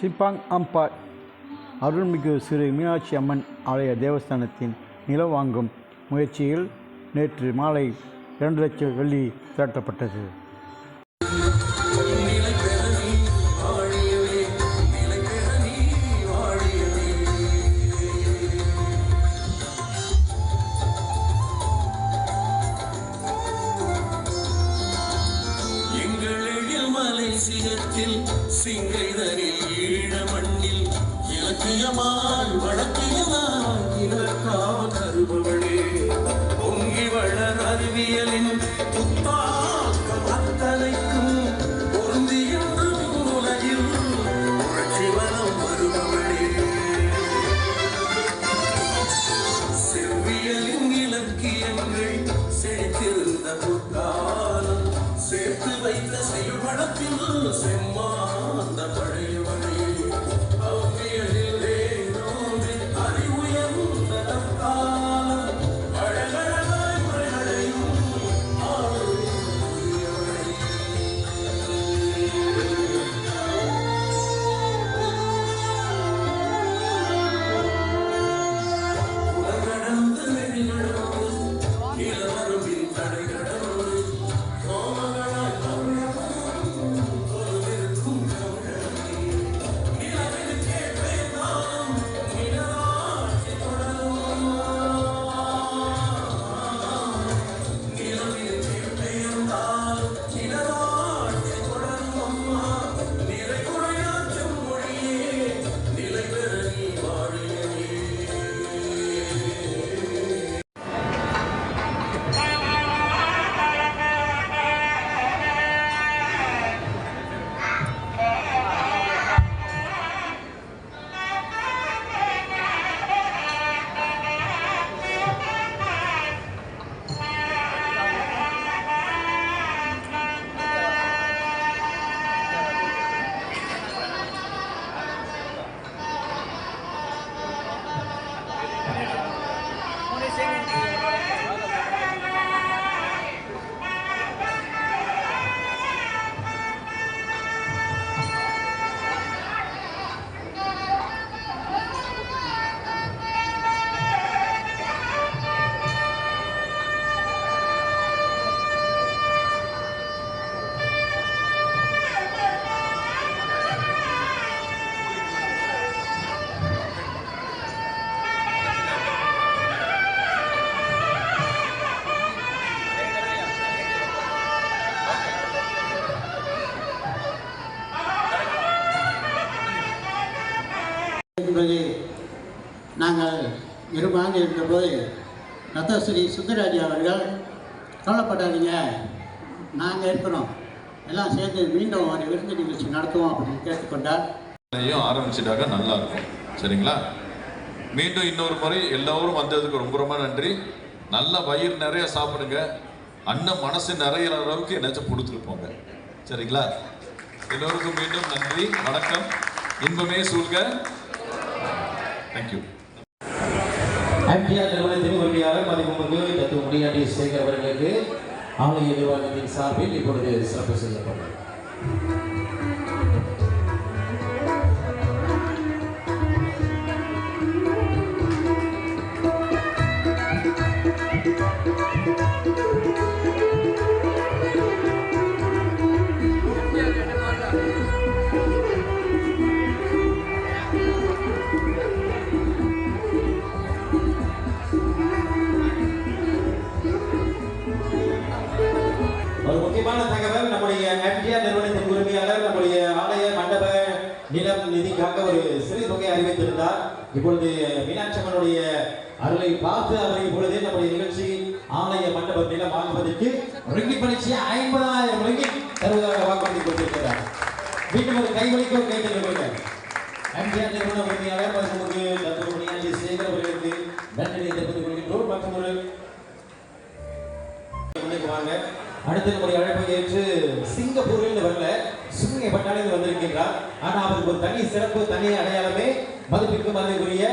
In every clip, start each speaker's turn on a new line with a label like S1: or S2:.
S1: Sepang அம்பாள். அருள்மிகு ஸ்ரீ மீனாட்சி அம்மன் ஆலய தேவஸ்தானத்தின் நிலம் வாங்கும் முயற்சியில் நேற்று மாலை இரண்டு லட்சம் வெள்ளி திரட்டப்பட்டது.
S2: எங்கள் இலக்கியமாய் வழக்கியமாய் இதற்காக கருபவளே பொங்கி வளர் அறிவியலின் புத்தாக்கம் அத்தனைக்கும் பொருந்தியன்று உலகில். புரட்சி வருபவளே செவ்வியலின் இலக்கியங்கள் சேர்த்து வைத்த செயல்படத்தில் செம்மாந்த
S3: இருமாங்க இருந்தபோது ரத்தஸ்ரீ சுந்தராஜி அவர்கள் கவலைப்படாதீங்க. நாங்கள் இருக்கிறோம். எல்லாம் சேர்ந்து மீண்டும் ஒரு விருந்து நிகழ்ச்சி நடத்துவோம் அப்படின்னு கேட்டுக்கொண்டார்
S4: யும் ஆரம்பிச்சிட்டாக்க நல்லா இருக்கும். சரிங்களா? மீண்டும் இன்னொரு முறை எல்லோரும் வந்ததுக்கு ரொம்ப ரொம்ப நன்றி. நல்ல வயிறு நிறைய சாப்பிடுங்க. அண்ணன் மனசு நிறையிற அளவுக்கு என்னாச்சும் கொடுத்துருப்போங்க சரிங்களா? எல்லோருக்கும் மீண்டும் நன்றி. வணக்கம். இன்பமே சூழ்க. தேங்க்யூ
S5: எம்டிஆர் நிறுவனத்தின் உரிமையாளர் மதிப்புமிகு தத்துவ முடியாண்டி சேகர் அவர்களுக்கு ஆலய நிர்வாகத்தின் சார்பில் இப்பொழுது சிறப்பு செய்யப்படும். நிலம் நிதிக்காக ஒரு சிறு தொகையை அறிவித்திருந்தார். இப்பொழுது மீனாட்சி அருளை பார்த்து அவர் இப்பொழுது நம்முடைய நிகழ்ச்சி ஆலய மண்டப நிலம் வாங்குவதற்கு ரிங்கி பணிச்சு ஐம்பதாயிரம் ரிங்கி தருவதாக வாக்குறுதி கொடுத்திருக்கிறார். மீண்டும் ஒரு கைவழிக்கு ஒரு கை தருவீங்க எம்ஜிஆர் நிறுவன உரிமையாளர் பசுமுக்கு தத்துவமணியாண்டி சேகர் அவர்களுக்கு நன்றியை தெரிவித்துக் கொள்கின்றோம் மற்றும் ஒரு முன்னுக்கு வாங்க. அடுத்து நம்முடைய அழைப்பை ஏற்று சிங்கப்பூரில் வரல. சுங்கப்பட்டாளில் வந்திருக்கின்றார் ஆனா அவருக்கு ஒரு தனி சிறப்பு தனி அடையாளமே மதிப்பிற்கு மதிப்புரிய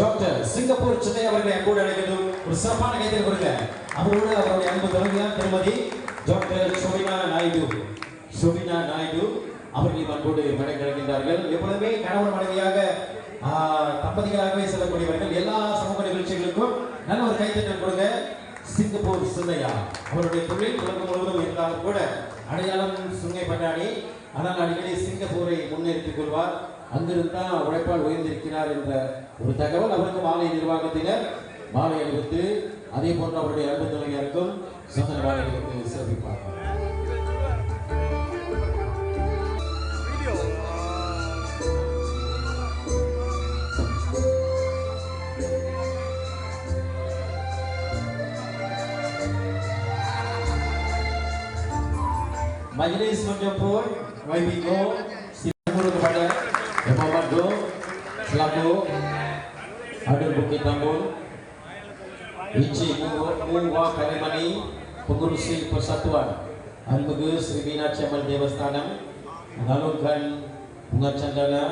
S5: டாக்டர் சிங்கப்பூர் சின்னை அவர்களை கூட அழைக்கின்றோம். ஒரு சிறப்பான கைத்தறி கொடுங்க. அவரோடு அவருடைய அன்பு தொடங்கியார் திருமதி டாக்டர் சோபினா நாயுடு. சோபினா நாயுடு அவர்கள் அன்போடு மடை கிடைக்கின்றார்கள் எப்பொழுதுமே கணவன் மனைவியாக தம்பதிகளாகவே செல்லக்கூடியவர்கள் எல்லா சமூக நிகழ்ச்சிகளுக்கும் நல்ல ஒரு கைத்தட்டல் கொடுங்க. சிங்கப்பூர் சிந்தையா அவருடைய தொழில் உலகம் முழுவதும் இருந்தாலும் கூட அடையாளம் சுங்கை பட்டாணி. ஆனால் அடிக்கடி சிங்கப்பூரை முன்னெடுத்துக் கொள்வார். அங்கிருந்து தான் உழைப்பால் உயர்ந்திருக்கிறார் என்ற ஒரு தகவல் அவருக்கு மாலை நிர்வாகத்தினர் மாலை அணிவித்து அதே போன்று அவருடைய அன்பு துணையாருக்கும் சொந்த மாலை அணிவித்து Majlis menjemput YBGO Silakan kepada Muhammad Go Selaku Hadir Bukit Tambun Inci Muwa Kalimani Pengurusi Persatuan Almuga Sri Bina Chairman Devastanam Mengalungkan Bunga Candana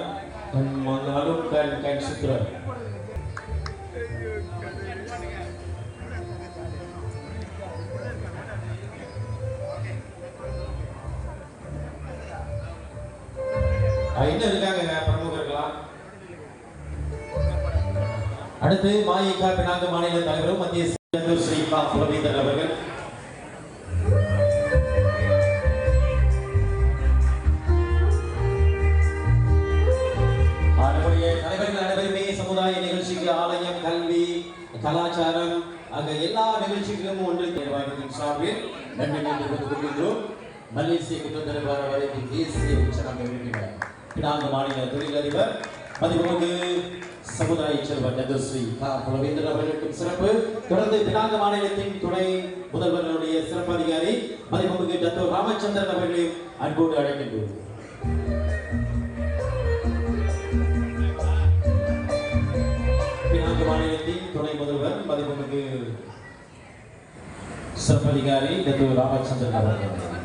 S5: Dan mengalungkan kain sutra இன்னும் இருக்காங்க பிரமுகர்களாம் அடுத்து மாயிகா பினாங்க மாநில தலைவரும் மத்திய செந்தூர் ஸ்ரீ கா. புலவேந்தர் அவர்கள். தலைவர்கள் அனைவருமே சமுதாய நிகழ்ச்சிக்கு ஆலயம் கல்வி கலாச்சாரம் ஆக எல்லா நிகழ்ச்சிகளும் ஒன்று நிர்வாகத்தின் சார்பில் நன்றி தெரிவித்துக் கொள்கின்றோம். மலேசிய குற்றத்தலைவர் வரைக்கும் தேசிய உச்சமாக இருக்கிறார் கிடாங்க மாநில தொழிலதிபர் பதிமூன்று சமுதாய செல்வர் நெதஸ்ரீ கா. அவர்களுக்கும் சிறப்பு. தொடர்ந்து பினாங்க மாநிலத்தின் துணை முதல்வர்களுடைய சிறப்பு அதிகாரி பதிமூன்று டத்தோ ராமச்சந்திரன் அவர்களையும் அன்போடு அழைக்கின்றோம். பினாங்க மாநிலத்தின் துணை முதல்வர் பதிமூன்று சிறப்பு அதிகாரி டத்தோ ராமச்சந்திரன் அவர்கள்.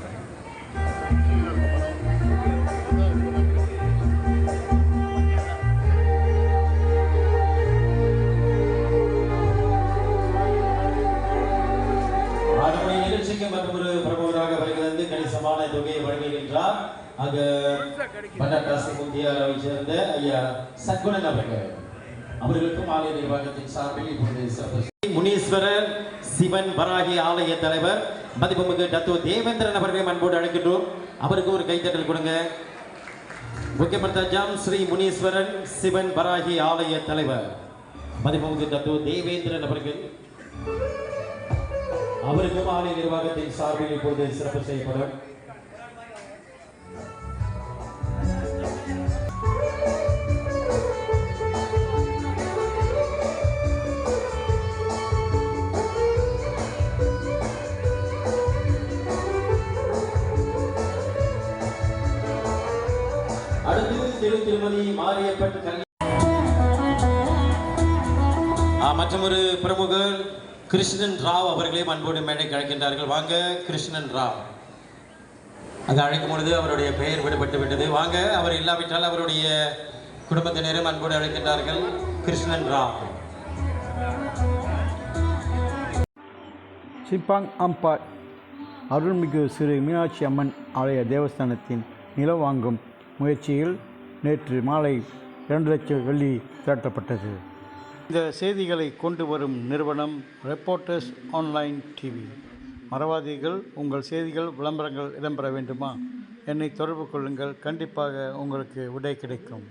S5: நம்முடைய மற்றும் ஒரு பிரமுகராக வருகிறது கணிசமான தொகையை வழங்குகின்றார். அங்க பண்டாட்டாசி முந்தியாவை சேர்ந்த ஐயா சத்குணன் அவர்கள். அவர்களுக்கும் ஆலய நிர்வாகத்தின் சார்பில் இப்பொழுது முனீஸ்வரர் சிவன் வராகி ஆலய தலைவர் மதிப்புமிகு தத்துவ தேவேந்திரன் அவர்களையும் அன்போடு அழைக்கின்றோம். அவருக்கு ஒரு கைத்தட்டல் கொடுங்க. முக்கியமர்த்தாஜாம் ஸ்ரீ முனீஸ்வரன் சிவன் வராகி ஆலய தலைவர் மதிப்புமிகு தத்துவ தேவேந்திரன் அவர்கள். அவருக்கும் ஆலய நிர்வாகத்தின் சார்பில் இப்பொழுது சிறப்பு செய்யப்படும். அடுத்து திரு திருமதி மாரியப்பன் கல்வி ஆ, மற்றும் ஒரு பிரமுகர் கிருஷ்ணன் ராவ் அவர்களையும் அன்போடு மேடைக்கு அழைக்கின்றார்கள். வாங்க கிருஷ்ணன் ராவ். அங்கு அழைக்கும் பொழுது அவருடைய பெயர் விடுபட்டு விட்டது. வாங்க அவர் இல்லாவிட்டால் அவருடைய குடும்பத்தினரும் அன்போடு அழைக்கின்றார்கள். கிருஷ்ணன் ராவ்.
S1: சிப்பாங் அம்பாள் அருள்மிகு ஸ்ரீ மீனாட்சி அம்மன் ஆலய தேவஸ்தானத்தின் நிலம் வாங்கும் முயற்சியில் நேற்று மாலை இரண்டு லட்சம் வெள்ளி திரட்டப்பட்டது. இந்த செய்திகளை கொண்டு வரும் நிறுவனம் ரெப்போர்ட்டர்ஸ் ஆன்லைன் டிவி மறவாதீர்கள் உங்கள் செய்திகள் விளம்பரங்கள் இடம்பெற வேண்டுமா? என்னை தொடர்பு கொள்ளுங்கள். கண்டிப்பாக உங்களுக்கு விடை கிடைக்கும்.